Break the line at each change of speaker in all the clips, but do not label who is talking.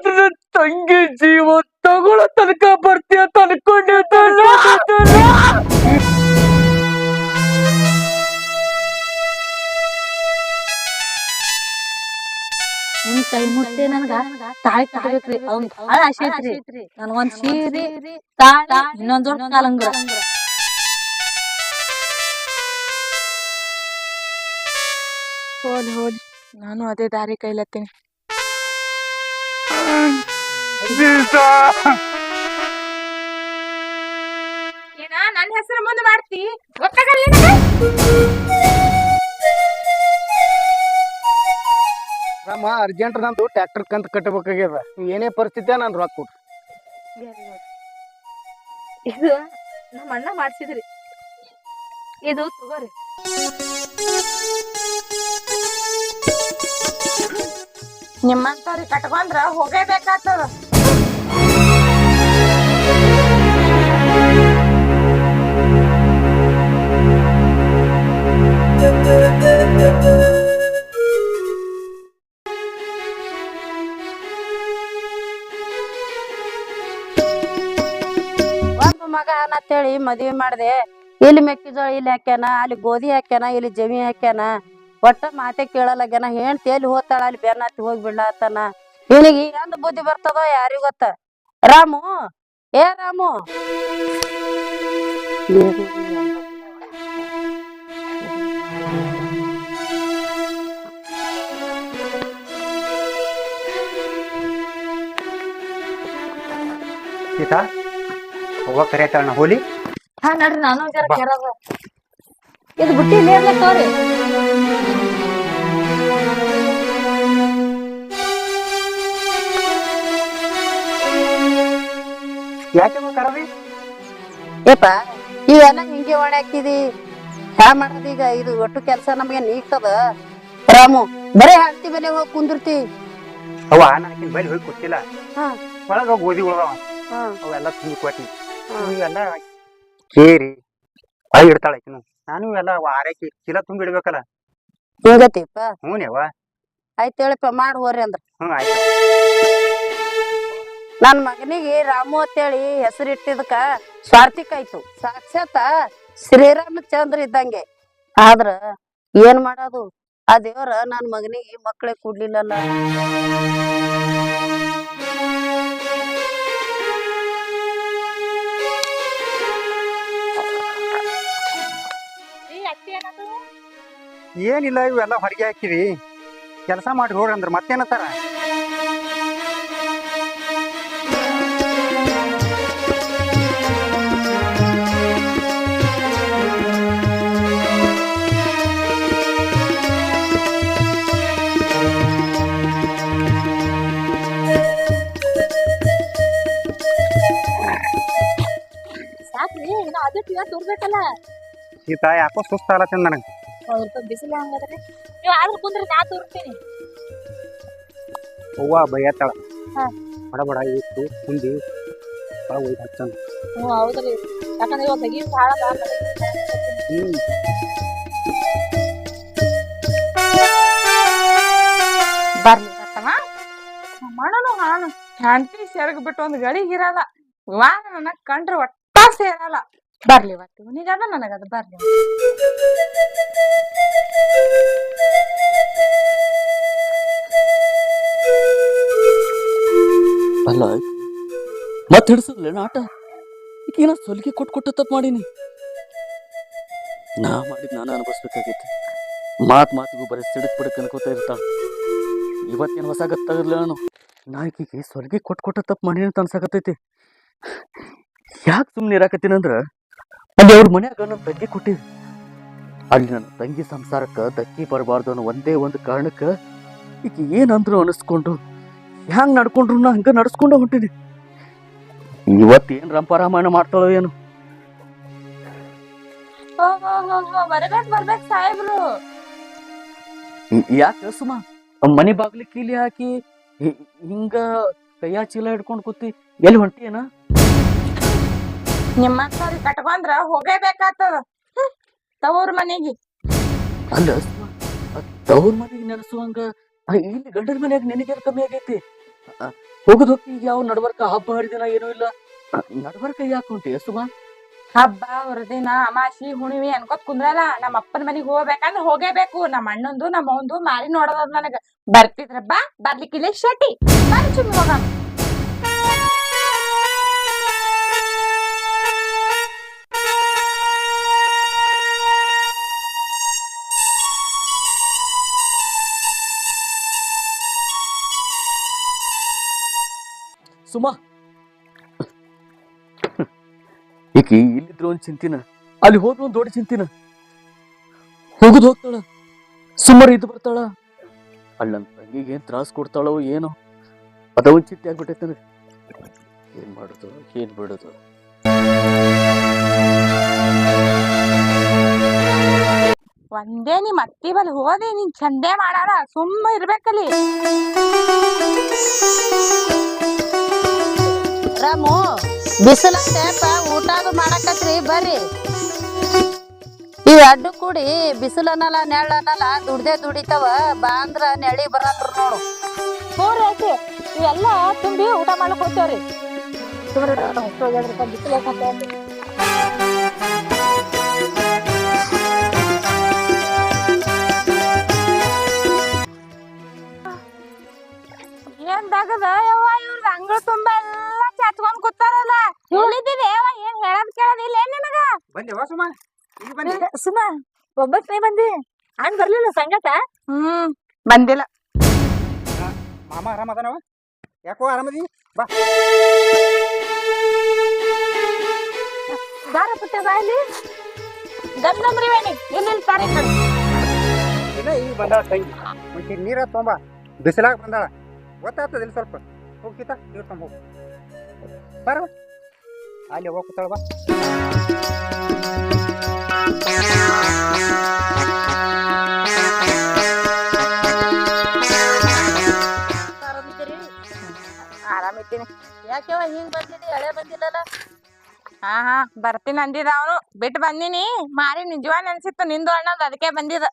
ಆದ್ರೆ ತಂಗಿ ಜೀವ ತಗೊಳ್ಳೋ ತನಕ ಬರ್ತೀಯ ಅನ್ಕೊಂಡಿದ್ದಲ್ಲ?
ನಿಮ್ ಕೈ ಆಸೆ ಸೀರೆ
ಹೋಲಿ ಹೋಲಿ. ನಾನು ಅದೇ ದಾರಿ ಕೈಲತ್ತೀನಿ. ಏನ ನನ್ನ ಹೆಸರು ಮುಂದೆ ಮಾಡ್ತಿ? ಗೊತ್ತಾಗಲ್ಲ
ರಾಮ ಅರ್ಜೆಂಟ್ ನಂದು ಟ್ರ್ಯಾಕ್ಟರ್ ಕಂತ ಕಟ್ಟಬೇಕಾಗ್ಯದ ನೀವ್ ಏನೇ ಪರಿಸ್ಥಿತಿ ನಾನು ರೊಕ್ಕ ಕೊಟ್ರಿ.
ಇದು ನಮ್ಮ ಅಣ್ಣ ಮಾಡ್ಸಿದ್ರಿ. ಇದು ತಗೋರಿ.
ನಿಮ್ಮಂತವ್ರಿಗೆ ಕಟ್ಕೊಂಡ್ರ ಹೋಗೇಬೇಕಾಗ್ತದ.
ಒಮ್ಮ ಮಗ ಅಂತೇಳಿ ಮದ್ವಿ ಮಾಡ್ದೆ. ಇಲ್ಲಿ ಮೆಕ್ಕೆಜೋಳ ಇಲ್ಲಿ ಹಾಕ್ಯಾನ, ಅಲ್ಲಿ ಗೋಧಿ ಹಾಕ್ಯಾನ, ಇಲ್ಲಿ ಜಮಿ ಹಾಕ್ಯಾನ. ಒಟ್ಟ ಮಾತೆ ಕೇಳಲ್ಲ ಕೇಳಲಾಗ್ಯಾನ ಹೆಣ್ತಿ ಎಲ್ಲಿ ಹೋಗ್ತಾಳ ಅಲ್ಲಿ ಬೆನ್ನತ್ತಿ ಹೋಗಿ ಬಿಡ್ಲಾತನ. ಇವನಿಗೆ ಎಂದ ಬುದ್ಧಿ ಬರ್ತದೋ ಯಾರಿಗೂ ಗೊತ್ತ. ರಾಮು ಏ ರಾಮು.
ಸೀತಾ ಕರೆಯತ್ತಾಳ ಹೋಲಿ.
ಹಾ ನಡ್ರಿ ನಾನು ಜರ ಕೆರದ ಇದು ಬುಟ್ಟಿ ನೀರ್ಲೆ ತೋರಿ.
ಯಾಕೆ ಕರದಿ?
ಏಪ ಇವೆಲ್ಲ ಹಿಂಗೆ ಹಾಕಿದಿ ಹ್ಯಾ ಮಾಡೋದು ಈಗ ಇದು ಒಟ್ಟು ಕೆಲಸ ನಮಗೆ ನೀಗ್ತದ. ರಾಮು ಬರೇ ಹಾಕ್ತಿ ಮೇಲೆ ಹೋಗಿ ಕುಂದಿರ್ತಿ.
ಅವ ನಾಕಿನ ಬೈಲಿ ಹೋಗಿ ಕೊಟ್ಟಿಲ್ಲ
ಹಾ.
ಒಳಗ ಓದಿ ಉಳ್ದಾವ ಅವೆಲ್ಲ ತುಂಬಿ ಕೊಟ್ಟಿ ಇವೆಲ್ಲ ಕೇರಿ ಹೊಳಗೆ ಇರ್ತಾಳೆ ಆಕಿನು ನಾನು ಎಲ್ಲ ಆರೈಕೆ ಚೀಲ ತುಂಬಿ ಇಡ್ಬೇಕಲ್ಲ.
ಹಿಂಗತಿಪ್ಪ?
ಹ್ಞೂನೇವ
ಆಯ್ತು ಹೇಳಿಪ್ಪ ಮಾಡಿ ಹೋರಿ ಅಂದ್ರ.
ಹ್ಞೂ ಆಯ್ತು.
ನನ್ ಮಗನಿಗೆ ರಾಮು ಅಂತೇಳಿ ಹೆಸರಿಟ್ಟಿದಕ್ಕ ಸ್ವಾರ್ಥಿಕ ಆಯ್ತು. ಸಾಕ್ಷಾತ್ ಶ್ರೀರಾಮಚಂದ್ರ ಇದ್ದಂಗೆ. ಆದ್ರ ಏನ್ ಮಾಡೋದು? ಆ ದೇವ್ರ ನನ್ ಮಗನಿಗೆ ಮಕ್ಕಳೇ ಕೊಡ್ಲಿಲ್ಲಲ್ಲ.
ಏನಿಲ್ಲ ಇವೆಲ್ಲ ಹೊರಗೆ ಹಾಕಿವಿ ಕೆಲಸ ಮಾಡಿ ಹೋಗ್ರಿ ಅಂದ್ರೆ. ಮತ್ತೇನತ್ತಾರ
ಸಾಕ್ರಿ ಇನ್ನ ಅದಕ್ಕೆ ಟಿವ ತೋರ್ಬೇಕಲ್ಲ.
ಸೀತಾ ಯಾಕೋ ಸುಸ್ತ ಆಲತ್ತಿನ ನನಗೆ
ಹೌದು ಬಿಸಿಲು ಹಂಗದ್ರಿ ನೀವು ಆದ್ರೆ ಕುಂದ್ರೆ ನಾ ತೋರ್ತೀನಿ.
ಅವ್ವ ಬೈಯತ್ತಾಳ
ಹಾ.
ಬಡ ಬಡ ಇಟ್ಟು ಕುಂದಿ ಬಡ ಒಯ್ದು ಹಚ್ಚಂದು
ಹ್ಞೂ ಹೌದ್ರಿ. ಯಾಕಂದ್ರೆ ಇವಾಗ ತೆಗಿ ಭಾಳ
ಹ್ಞೂ
ಬರ್ಲಿ ಬರ್ತವ ಮಾಡೋನು ಹಾನು ಹೆಂಡತಿ ಸೆರಗ್ ಬಿಟ್ಟು ಒಂದ್ ಗಳಿಗೆ ಇರಲ್ಲ. ಇವಾಗ ನನಗ್ ಕಂಡ್ರೆ ಒಟ್ಟ ಸೇರಲ್ಲ. ಬರ್ಲಿ ಇವತ್ತು. ಇವನಿಗದ ನನಗದ ಬರ್ಲಿ.
ಅಲ್ಲ, ಮತ್ತೆ ಹಿಡಿಸಲ್ಲ ಆಟ ಈಗೇನ ಸೊಲಿಗೆ ಕೊಟ್ಟು ಕೊಟ್ಟು ತಪ್ಪು ಮಾಡೀನಿ. ನಾ ಮಾಡಿದ್ ನಾನು ಅನುಭವಿಸ್ಬೇಕಾಗೈತಿ. ಮಾತು ಮಾತಿಗೂ ಬರೀ ಸಿಡಕ್ ಬಿಡಕ್ ಅನ್ಕೋತ ಇರ್ತಾಳ ಇವತ್ತೇನು ಹೊಸ ಗೊತ್ತಾಗಿರ್ಲಿಲ್ಲ ನಾನು. ನಾ ಈಕಿಗೆ ಸೊಲಿಗೆ ಕೊಟ್ಟು ಕೊಟ್ಟು ತಪ್ಪು ಮಾಡೀನಿ ಅಂತ ಅನ್ಸಾಕತ್ತೈತಿ. ಯಾಕೆ ಸುಮ್ಮನೆ ಇರಾಕತ್ತೀನಂದ್ರ? ಅಲ್ಲಿ ಅವ್ರ ಮನ್ಯಾಗ ನನ್ನ ತಂಗಿ ಕೊಟ್ಟಿವಿ ಅಲ್ಲಿ ನನ್ನ ತಂಗಿ ಸಂಸಾರಕ್ಕೆ ಧಕ್ಕಿ ಬರಬಾರ್ದು ಅನ್ನೋ ಒಂದೇ ಒಂದು ಕಾರಣಕ್ಕೆ ಈಕಿ ಏನಂದ್ರು ಅನಿಸ್ಕೊಂಡು ಹ್ಯಾಂಗ್ ನಡ್ಕೊಂಡ್ರು ನಾ ಹಂಗ ನಡ್ಸ್ಕೊಂಡು ಹೊಂಟಿನಿ. ಇವತ್ತೇನ್ ರಂಪಾರಾಮಾಯಣ ಮಾಡ್ತಾಳೋ ಏನು.
ಸಾಹೇಬ್ರು.
ಯಾಕೆ ಸುಮ? ಮನಿ ಬಾಗ್ಲಿ ಕೀಲಿ ಹಾಕಿ ಹಿಂಗ ಕೈಯ ಚೀಲ ಹಿಡ್ಕೊಂಡು ಕೂತಿ ಎಲ್ಲಿ ಹೊಂಟಿ ಏನ
ನಿಮ್ಮಂತವ್ರಿಗೆ ಕಟ್ಕೊಂಡ್ರ ಹೋಗೇಬೇಕಾಗ್ತದ. ತವ್ರ ಮನೆಗೆ.
ಅಲ್ಲ ತವ್ರ ಮನೆಗೆ ನೆನೆಸುವಂಗ ಇಲ್ಲಿ ಗಂಡನ ಮನೆಯಾಗ ನಿನಗೇನ್ ಕಮ್ಮಿ ಆಗೈತಿ. ಹೋಗುದು ಹೋಗಿ ಯಾವ ನಡ್ಬರ್ಕ ಹಬ್ಬ ಹರಿದಿನ ಏನೂ ಇಲ್ಲ. ನಡ್ಬರ್ಕ ಯಾಕೆ ಹೊಂಟಿ ಸುಮಾ?
ಹಬ್ಬ ಹೊರದಿನ ಅಮಾಸಿ ಹುಣಿವಿ ಅನ್ಕೋತ್ ಕುಂದ್ರಲ್ಲ ನಮ್ಮ ಅಪ್ಪನ ಮನೆಗೆ ಹೋಗ್ಬೇಕಂದ್ರೆ ಹೋಗೇಬೇಕು ನಮ್ಮ ಅಣ್ಣಂದು ನಮ್ಮ ಅವಂದು ಮಾರಿ ನೋಡೋದ್ ನನಗ. ಬರ್ತಿದ್ರ ಬಾ ಬರ್ಲಿಕ್ಕಿಲ್ಲ ಶಟಿ ಬರ್ ಚುಮ್ಮಿ ಹೋಗೋಣ.
ಸುಮಾ. ಈಕಿ ಇಲ್ಲಿದ್ರು ಒಂದ್ ಚಿಂತಿನ ಅಲ್ಲಿ ಹೋದ್ರು ಒಂದ್ ದೊಡ್ಡ ಚಿಂತಿನ. ಹೋಗುದ್ ಹೋಗ್ತಾಳ ಸುಮಾರು ಇದು ಬರ್ತಾಳ. ಅಲ್ಲ ನನ್ ತಂಗಿಗೆ ಏನ್ ತ್ರಾಸ್ ಕೊಡ್ತಾಳೋ ಏನೋ ಅದ ಒಂದ್ ಚಿಂತೆ ಆಗ್ಬಿಟ್ಟೈತೆ ನನಗೆ. ಏನ್ ಮಾಡುದು ಏನ್ ಬಿಡುದು?
ಒಂದೇ ನಿಮ್ ಅತ್ತಿ ಬಲ್ ಹೋದೆ ನೀನ್ ಚಂದೆ ಮಾಡಾರ ಸುಮ್ಮ ಇರ್ಬೇಕಲ್ಲಿ.
ರಾಮು ಬಿಸಿಲಂತೆಪ್ಪ ಊಟ ಅದು ಮಾಡಕತ್ರಿ, ಬರ್ರಿ. ಇವ್ ಅಡ್ಡು ಕೂಡಿ ಬಿಸಿಲನ್ನಲ್ಲ ನೆಳ್ಳನ್ನಲ್ಲ ದುಡ್ದೆ ದುಡಿತಾವ, ಬಾ ಅಂದ್ರ ನೆಳಿ ಬರತ್ರ ನೋಡು.
ನೋಡ್ರಿ ಆಯ್ತು, ಇವೆಲ್ಲ ತುಂಬಿ ಊಟ ಮಾಡಕ್ ಹೋಗ್ತೇವ್ರಿ. ಏನ್ ತಗದ ಯವ್ವ ಇವ್ರದ್ ಅಂಗಳ ತುಂಬಾ ಚಚ್ಕೊಂಡ್ ಕೂತಾರಲ್ಲ? ಹೇಳಿದ್ದೀವಿ ಯವ್ವ ಏನ್ ಹೇಳದ್ ಕೇಳೋದಿಲ್ಲ ಏನ್ ನಿನಗ?
ಬಂದೆ ವಾ ಸುಮ್ಮ ಈಗ ಬಂದೆ.
ಸುಮಾ ಒಬ್ಬಕ್ನೇ ಬಂದಿ? ಹಂಗ್ ಬರ್ಲಿಲ್ಲ ಸಂಗಟ?
ಹ್ಮ್ ಬಂದಿಲ್ಲ.
ಮಾಮ ಆರಾಮ ಅದಾನವ? ಯಾಕೋ ಆರಾಮದಿ? ಬಾ.
ದಾರ ಪುಟ್ಟ ಬಾಯಲ್ಲಿ
ಗಂಧಂದ್ರಿ ವೇಣಿ ಇಲ್ಲಿ ಸಾರಿ
ಇಲ್ಲ ಈಗ ಬಂದಾಳ ತಂಗಿ. ಒಂಚೂರು ನೀರ ತೊಂಬ ಬಿಸಿಲಾಗ ಬಂದಾಳ. ಗೊತ್ತಾಗ್ತದಿಲ್ಲ ಸ್ವಲ್ಪ. ಹೋಗ್ತಿತ್ತ ನೀರು ತೊಂಬ ಹೋಗು. ಬರ ಅಲ್ಲಿ ಹೋಗಿ ಕೂತಾಳ ಬಾ.
ಆರಾಮಿದ್ದೀನಿ
ಯಾಕೆವ ಹಿಂಗ್ ಬಂದಿದ್ದಿ ಹಳೆ ಬಂದಿಲ್ಲಲ್ಲ?
ಹಾ ಹಾ, ಬರ್ತೀನಿ ಅಂದಿದ ಅವನು. ಬಿಟ್ಟು ಬಂದಿನಿ. ಮಾರಿ ನಿಜವಾನ್ ಅನ್ಸಿತ್ತು ನಿಂದು ಅಣ್ಣದ್ ಅದಕ್ಕೆ ಬಂದಿದ.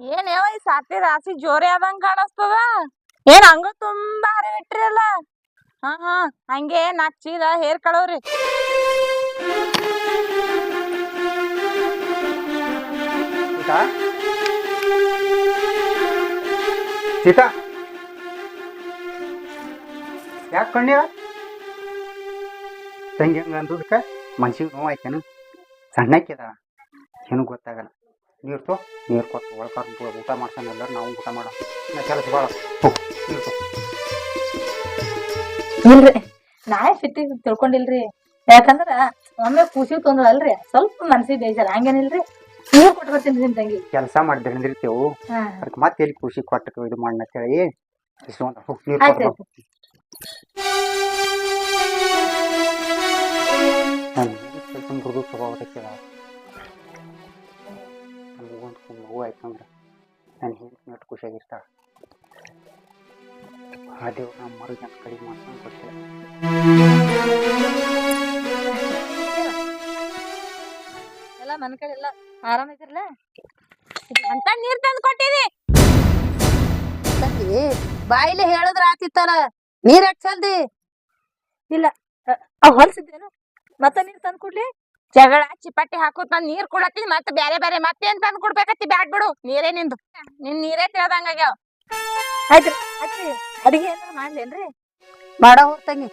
ಏನ್ ಯಾವ ಈ ಸಾತಿ ರಾಶಿ ಜೋರೇ ಆದಂಗ ಕಾಣಿಸ್ತದ? ಏನ್ ಹಂಗ ತುಂಬಾ ಇಟ್ರಲ್ಲ ಹಾ ಹಾ, ಹಂಗೆ ನಾಲ್ಕು ಚೀಲ ಹೇರ್ ಕಳವ್ರಿ.
ಸೀತಾ? ಸೀತಾ? ಯಾಕೆ ಕಣ್ಣೀರ? ತಂಗಿ ಹಂಗ ಅಂದದಕ್ಕೆ ಮನ್ಸಿಗೆ ನೋವು ಆಯ್ತೇನು? ಸಣ್ಣಕ್ಕಿದ ಏನು ಗೊತ್ತಾಗಲ್ಲ. ನೀರು ತೋ, ನೀರು ಕೊಟ್ಟು ಒಳಕರ್ ಊಟ ಮಾಡ್ತಾನೆ ಎಲ್ಲರೂ ನಾವು ಊಟ ಮಾಡೋ ಕೆಲಸ ಭಾಳ ನೀರು ತೋ.
ಇಲ್ರಿ. ನಾಳೆ ಸಿಟ್ಟಿ ತಿಳ್ಕೊಂಡಿಲ್ರಿ. ಯಾಕಂದ್ರ ಒಮ್ಮೆ ಖುಷಿ ತೊಂದ್ರಲ್ರಿ ಸ್ವಲ್ಪ ಮನ್ಸಿಗೆ ಬೇಜಾರ. ಹಂಗೇನಿಲ್ರಿ? ನೀರ್ ಕೊಟ್ಟು ಬರ್ತೀನಿ ನಿಮ್ ತಂಗಿ.
ಕೆಲಸ ಮಾಡಿ ಬೆಳೆದಿರ್ತೇವು
ಹಾ.
ಅದಕ್ಕೆ ಮತ್ತೆ ಎಲ್ಲಿ ಖುಷಿ ಕೊಟ್ಟು ಇದು ಮಾಡಿ ಹೇಳಿ ಇಸ್ಕೊಂಡ್ ಹೋಗ್ ನೀರು
ಆಯ್ತ್
ಕೊಟ್ಟು ನಾನು ಸ್ವಲ್ಪ ಮೃದು ಸ್ವಭಾವದಕ್ಕೆ ನನಗೊಂದು ಮಗು ಆಯ್ತಂದ್ರೆ. ನಾನು ಹೆಂಡತಿ ಎಷ್ಟು ಖುಷಿಯಾಗಿರ್ತಾಳೆ ಆ ದೇವ್ರು ನಮ್ಮ ಮರಿಗೆ ಅಂತ ಕಡಿಮೆ ಮಾಡ್ಕೊಂಡು ಕೊಟ್ಟಿಲ್ಲ
ಎಲ್ಲ ಮನ್ ಕಡೆ ಎಲ್ಲ ಆರಾಮ ಇದ್ರಲ್ಲ
ಅಂತ ನೀರ್ ತಂದು ಕೊಟ್ಟಿದಿ.
ಬಾಯಿಲೆ ಹೇಳಿದ್ರ ಆತಿತ್ತಲ್ಲ ನೀರ್ ಹಚ್ಚಲ್ದಿ?
ಅವ್ ಹೊಲ್ಸಿದ್ದೇನು. ಮತ್ತ ನೀರ್ ತಂದು ಕೊಡ್ಲಿ?
ಜಗಳ ಚಿಪಟ್ಟಿ ಹಾಕೋತ್ ನಾನ್ ನೀರ್ ಕೊಡತ್ತೀನಿ ಮತ್ತೆ ಬೇರೆ ಬ್ಯಾರೆ ಮತ್ತೇನ್ ತಂದು ಕೊಡ್ಬೇಕತ್ತಿ ಬ್ಯಾಡ್ ಬಿಡು. ನೀರೇ ನಿಂದು. ನಿನ್ ನೀರೇ ತಿಳ್ದಂಗಾಗ್ಯಾವ
ಆಯ್ತ್ರಿ ಅಜ್ಜಿ ಅಡಿಗೆ ಏನಾರ ಮಾಡ್ಲೇನ್ರಿ?
ಮಾಡ ಹೋಗ್ತಂಗಿ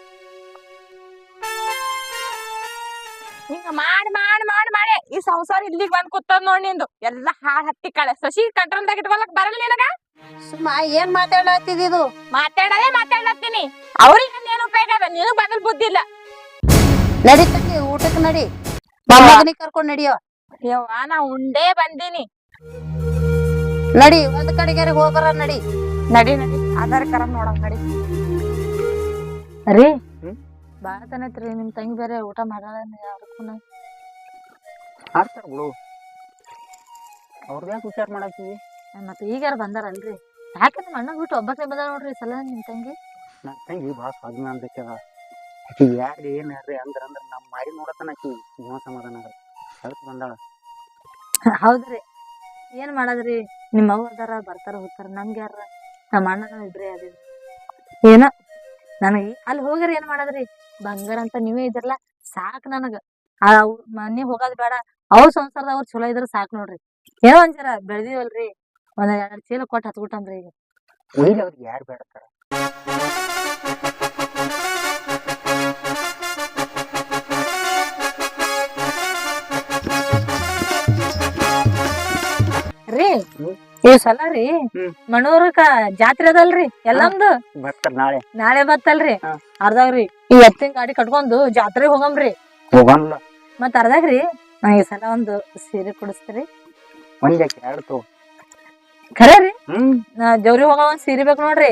ಹಿಂಗ ಮಾಡ್ ಮಾಡ್ ಮಾಡ್ ಮಾಡಿ. ಈ ಸಂಸಾರ ಇಲ್ಲಿಗೆ ಬಂದ್ ಕೂತದ್ ನೋಡ್ ನಿಂದು. ಎಲ್ಲಾ ಹಾಳ್ ಹತ್ತಿ ಕಳೆ. ಸಸಿ ಕಂಟ್ರೋಲ್ದಾಗ ಇಟ್ಕೊಳಕ್ ಬರಲ್ಲ ನಿನಗ?
ಸುಮ್ಮ ಏನ್ ಮಾತಾಡ್ಲತ್ತಿದ್ದು
ಮಾತಾಡದೆ ಮಾತಾಡತ್ತೀನಿ. ಅವ್ರಿಗೆ ಏನ್ ಉಪಯೋಗ ಅದ? ನಿನಗ್ ಬದಲ್ ಬುದ್ಧಿ ಇಲ್ಲ.
ನಡಿ ತಂಗಿ ಊಟಕ್ಕೆ ನಡಿ. ಮೊಮ್ಮಗನಿಗೆ ಕರ್ಕೊಂಡ್ ನಡಿಯೋ.
ಯವ್ವ ನಾ ಉಂಡೇ ಬಂದೀನಿ.
ನಡಿ ಒಂದ್ ಕಡೆಗೆ ಹೋಗರ ನಡಿ.
ನಡಿ ನಡಿ. ಆಧಾರ್ ಕಾರ್ಡ್ ನೋಡ ನಡಿ.
ರೀ? ಬಾಳ ತನೈತ್ರಿ ನಿಮ್ ತಂಗಿ ಬೇರೆ ಊಟ ಮಾಡಲ್ಲ ಯಾರಕ್ಕೂ
ಆಡ್ತಾರ ಬಿಡು. ಅವ್ರದ್ದು ಯಾಕೆ ವಿಚಾರ ಮಾಡತ್ತೀವಿ
ಮತ್ತೆ ಈಗಾರ ಬಂದಾರಲ್ರಿ? ಯಾಕೆ ನಿಮ್ಮ ಅಣ್ಣ ಬಿಟ್ಟು ಒಬ್ಬಕ್ಕೆ ಬಂದ ನೋಡ್ರಿ ಸಲ ನಿಮ್ ತಂಗಿ?
ನನ್ನ ತಂಗಿ ಭಾಳ ಸ್ವಾಭಿಮಾನ ಅಂತಕ್ಕದ ಯಾರು ಏನು ರೀ ಅಂದ್ರೆ ಅಂದ್ರೆ ನಮ್ಮ ಮಾರಿ ನೋಡತನ ಆಕಿ. ಜೀವ ಸಮಾಧಾನ ಅದಕ್ಕೆ ಬಂದಾಳ.
ಹೌದ್ರಿ. ಏನ್ ಮಾಡದ್ರಿ? ನಿಮ್ಮ ಅವ್ವ ಅದಾರ, ಬರ್ತಾರ, ಹೋಗ್ತಾರ. ನಮ್ಗೆ ಯಾರ? ನಮ್ಮ ಅಣ್ಣ ಇಬ್ರೇ ಅದೇವಿ. ಏನ? ನನಗೆ ಅಲ್ಲಿ ಹೋಗ್ರಿ ಏನ್ ಮಾಡದ್ರಿ? ಬಂಗಾರ ಅಂತ ನೀವೇ ಇದ್ರಲ್ಲ, ಸಾಕ್ ನನಗ. ಆ ಮನೆ ಹೋಗೋದ್ ಬೇಡ. ಅವ್ರ ಸಂಸಾರದ ಅವ್ರ ಚಲೋ ಇದ್ರ ಸಾಕ್ ನೋಡ್ರಿ. ಏನೋ ಒಂಚರ ಬೆಳ್ದಿವಲ್ರಿ. ಒಂದ್ ಎರಡ್ ಚೀಲ ಕೊಟ್ಟು ಹತ್ಬಿಟ್ಟನ್ರಿ ಈಗ.
ಒಯ್ಲಿ ಅವ್ರಿಗೆ ಯಾರು ಬೇಡತ್ತಾರ
ರೀ
ಹ್ಮ್.
ಈ ಸಲ ರೀ?
ಹ್ಮ್.
ಜಾತ್ರೆ ಅದಲ್ರಿ? ಎಲ್ಲಂದು
ಬರ್ತಾರ ನಾಳೆ.
ನಾಳೆ ಬತ್ತಲ್ರಿ
ಹಾ.
ಅರ್ಧಾಗ್ರಿ ಈ ಎತ್ತಿನ ಗಾಡಿ ಕಟ್ಕೊಂಡು ಜಾತ್ರೆಗೆ ಹೋಗಮ್ರಿ.
ಹೋಗಲ್ಲ.
ಮತ್ ಅರ್ಧಾಗ್ರಿ ನಾ ಈ ಸಲ ಒಂದು ಸೀರೆ ಕೊಡಿಸ್ತೀರಿ.
ಒಂದ್ ಯಾಕೆ ಎರಡು ತಗೋ.
ಖರೆ ರೀ?
ಹ್ಮ್.
ನಾ ಜವ್ರಿ ಹೋಗ ಒಂದ್ ಸೀರೆ ಬೇಕು ನೋಡ್ರಿ.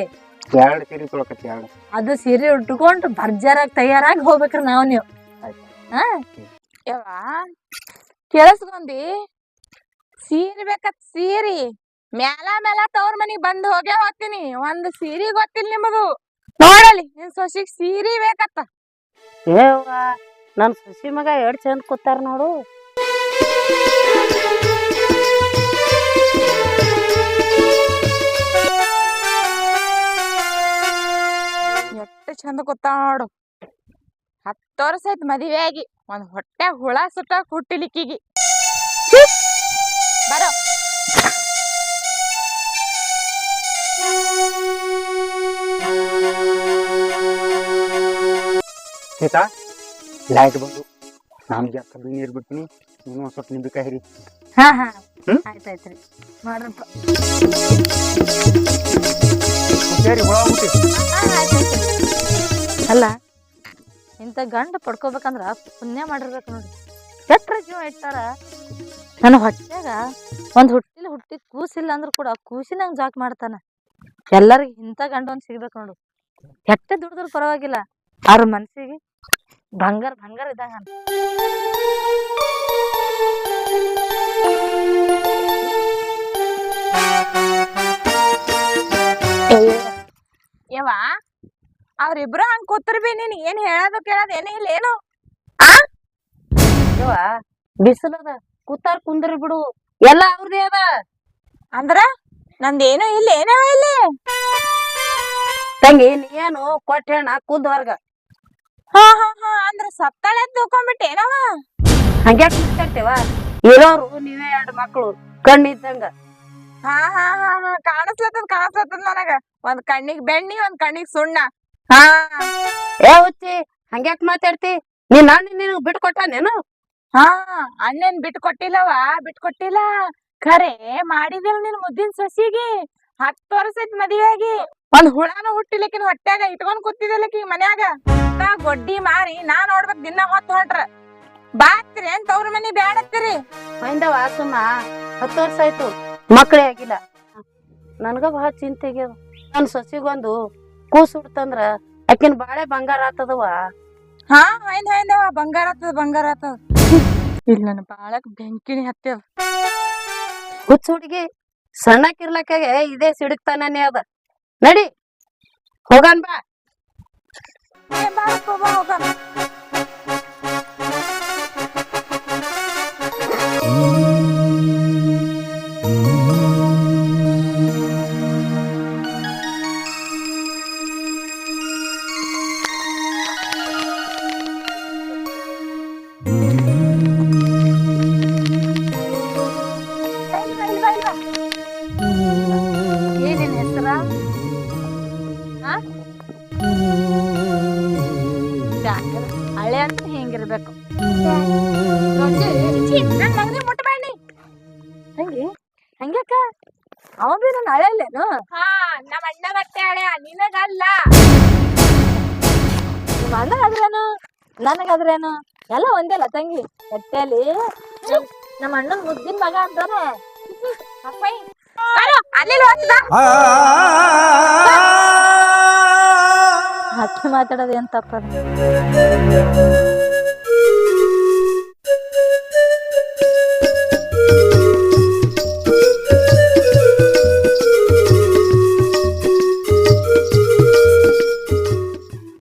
ಎರಡು ಸೀರೆ ತೊಗೊಳಕತ್ತಿ ಎರಡು.
ಅದು ಸೀರೆ ಉಟ್ಕೊಂಡು ಭರ್ಜರಾಗಿ ತಯಾರಾಗಿ ಹೋಗ್ಬೇಕ್ರಿ ನಾವ್ ನೀವು.
ಯವ್ವ? ಕೇಳಿಸ್ಕೊಂಡಿ? ಸೀರೆ ಬೇಕತ್ ಸೀರಿ. ಮ್ಯಾಲ ಮ್ಯಾಲ ತವ್ರ ಮನಿಗ್ ಬಂದ್ ಹೋಗೇ ಹೋಗ್ತೀನಿ. ಒಂದ್ ಸೀರಿ ಗೊತ್ತಿಲ್ಲ ನಿಮ್ಮದು ನೋಡಲಿ ನಿನ್ ಸೊಸಿಗ್ ಸೀರಿ ಬೇಕತ್ತ.
ಏವ್ವ ನನ್ ಸೊಸಿ ಮಗ ಎರಡ್ ಚಂದ ಕೂತಾರ ನೋಡು.
ಎಷ್ಟು ಚಂದ ಕೂತಾವ ನೋಡು. ಹತ್ತು ವರ್ಷ ಆಯ್ತು ಮದುವೆ ಆಗಿ ಒಂದ್ ಹೊಟ್ಟೆ ಹುಳ ಸುಟ್ಟಾಕ್ ಹುಟ್ಟಿಲಿಕ್ಕಿಗಿ. ಬರೋ.
ಸೀತಾ ಲೈಟ್ ಬಂದು. ನಾನು ಜಾಸ್ತಿ ನೀರು ಬಿಡ್ತೀನಿ. ನೀನು ಒಂದ್ ಸ್ವಲ್ಪ ನಿಂಬಿಕಾಯಿ ಹಿರಿ.
ಹಾ ಹಾ.
ಆಯ್ತಾಯ್ತು
ಆಯ್ತಾಯ್ತ್ರಿ ಮಾಡ್ರಪ್ಪ.
ಸರಿ ಹೋಗ್ಬಿಟ್ಟು
ಅಲ್ಲ ಇಂಥ ಗಂಡ ಪಡ್ಕೋಬೇಕಂದ್ರ ಪುಣ್ಯ ಮಾಡಿರ್ಬೇಕು ನೋಡಿ ಎಟ್ರ ಜೀವ ಇಟ್ಟಾರ. ನನ್ನ ಹೊಟ್ಟೆಗ ಒಂದು ಹುಟ್ಟಿಲ್ ಹುಟ್ಟಿ ಕೂಸಿಲ್ಲ ಅಂದ್ರ ಕೂಡ ಕೂಸಿನಂಗ್ ಜಾಕ್ ಮಾಡ್ತಾನ. ಎಲ್ಲರಿಗೂ ಇಂಥ ಗಂಡ ಒಂದ್ ಸಿಗ್ಬೇಕು ನೋಡು. ಎಟ್ಟೆ ದುಡಿದ್ರು ಪರವಾಗಿಲ್ಲ. ಅವ್ರ ಮನ್ಸಿಗೆ ಬಂಗಾರ ಬಂಗಾರ ಇದ್ದಾಗ
ಯವ್ವ ಅವ್ರಿಬ್ರು ಹಂಗ್ ಕೂತ್ರ ಬಿ ನೀನ್ ಏನ್ ಹೇಳೋದು ಕೇಳೋದು ಏನೇ ಇಲ್ಲ ಏನು?
ಯವ್ವ ಬಿಸಿಲದ ಕೂತಾರ ಕುಂದ್ರಿ ಬಿಡು. ಎಲ್ಲ ಅವ್ರದೇ ಅದ.
ಅಂದ್ರ ನಂದೇನು ಇಲ್ಲ ಏನವ ಇಲ್ಲಿ?
ತಂಗಿ ನೀನು ಕೊಟ್ಟೆಣ್ಣ ಕುದ್ ಹೊರ್ಗ.
ಹಾ ಹಾ ಹಾ ಅಂದ್ರ ಸತ್ತಾಳೆ ತಿಳ್ಕೊಂಬಿಟ್ಟೆ ಏನವ?
ಹಂಗ್ಯಾಕ್ ಮಾತಾಡ್ತೇವ? ಇರೋರು ನೀವೇ ಎರಡು ಮಕ್ಕಳು ಕಣ್ಣಿದ್ದಂಗ.
ಹಾ ಹಾ ಹಾ ಹಾ ಕಾಣಿಸ್ಲತ್ತದ ಕಾಣಿಸ್ಲತ್ತದ ನನಗ. ಒಂದ್ ಕಣ್ಣಿಗ್ ಬೆಣ್ಣಿ ಒಂದ್ ಕಣ್ಣಿಗ್ ಸುಣ್ಣ. ಹಾ.
ಏ ಹುಚ್ಚಿ ಹಂಗ್ಯಾಕ್ ಮಾತಾಡ್ತಿ? ನೀನ್ ಅಣ್ಣ ನಿನಗ್ ಬಿಟ್ಟು ಕೊಟ್ಟಾನೇನು
ಹಾ ಅಣ್ಣನ್ ಬಿಟ್ ಬಿಟ್ಕೊಟ್ಟಿಲ್ಲ. ಬಿಟ್ ಕೊಟ್ಟಿಲ್ಲ ಖರೆ ಮಾಡಿದಿಲ್ ನಿನ್ ಮುದ್ದಿನ ಸೊಸಿಗೆ? ಹತ್ತು ವರ್ಷ ಐತ್ ಮದ್ವೆ ಆಗಿ ಒಂದ್ ಹುಳಾನು ಹುಟ್ಟಿಲಿಕ್ಕಿನ ಹೊಟ್ಯಾಗ ಇಟ್ಕೊಂಡ್ ಕೂತಿದ್ದಲಕ್ಕಿ ಮನ್ಯಾಗ. ಗೊಡ್ಡಿ ಮಾರಿ ನಾ ನೋಡ್ಬೇಕ್ ದಿನ ಹೊತ್ತು ಹೊಂಟ್ರ. ಬಾತ್ರಿ ಅಂತ ಅವ್ರ ಮನಿ ಬ್ಯಾಡತ್ತೀರಿ?
ಮೈಂದವ ಸುಮ್ಮ. ಹತ್ತು ವರ್ಷ ಆಯ್ತು. ಮಕ್ಳೇ ಆಗಿಲ್ಲ. ನನ್ಗ ಬಹಳ ಚಿಂತೆ ಆಗ್ಯದ. ನನ್ ಸೊಸಿಗೊಂದು ಕೂಸು ಹುಡ್ತಂದ್ರ ಆಕಿನ ಬಾಳೆ ಬಂಗಾರ ಆತದವ
ಹಾ ಹೈಂದ್ ಹೈಂದವ ಬಂಗಾರ ಆತದ ಬಂಗಾರ ಆತದ. ಇಲ್ಲ ನನ್ನ ಬಾಳಕ್ ಬೆಂಕಿನಿ ಹತ್ತದ
ಹುಚ್ಚ ಹುಡುಗಿ ಸಣ್ಣಕ್ಕಿರ್ಲಕ್ಕಾಗೆ ಇದೇ ಸಿಡುಕ್ತಾನೇ ಅದ. ನಡಿ ಹೋಗನ್ ಬಾ.
ಏ
ನನಗಾದ್ರೇನು ಎಲ್ಲ ಒಂದೇಲ್ಲ ತಂಗಿ ಹೊಟ್ಟೆಲಿ ನಮ್ಮ ಅಣ್ಣನ ಮುದ್ದಿನ ಮಗ ಅಂತಾನೆ
ಅಕ್ಕಿ ಅಲ್ಲಿ
ಮಾತಾಡೋದು ಎಂತಪ್ಪ ತಪ್ಪದ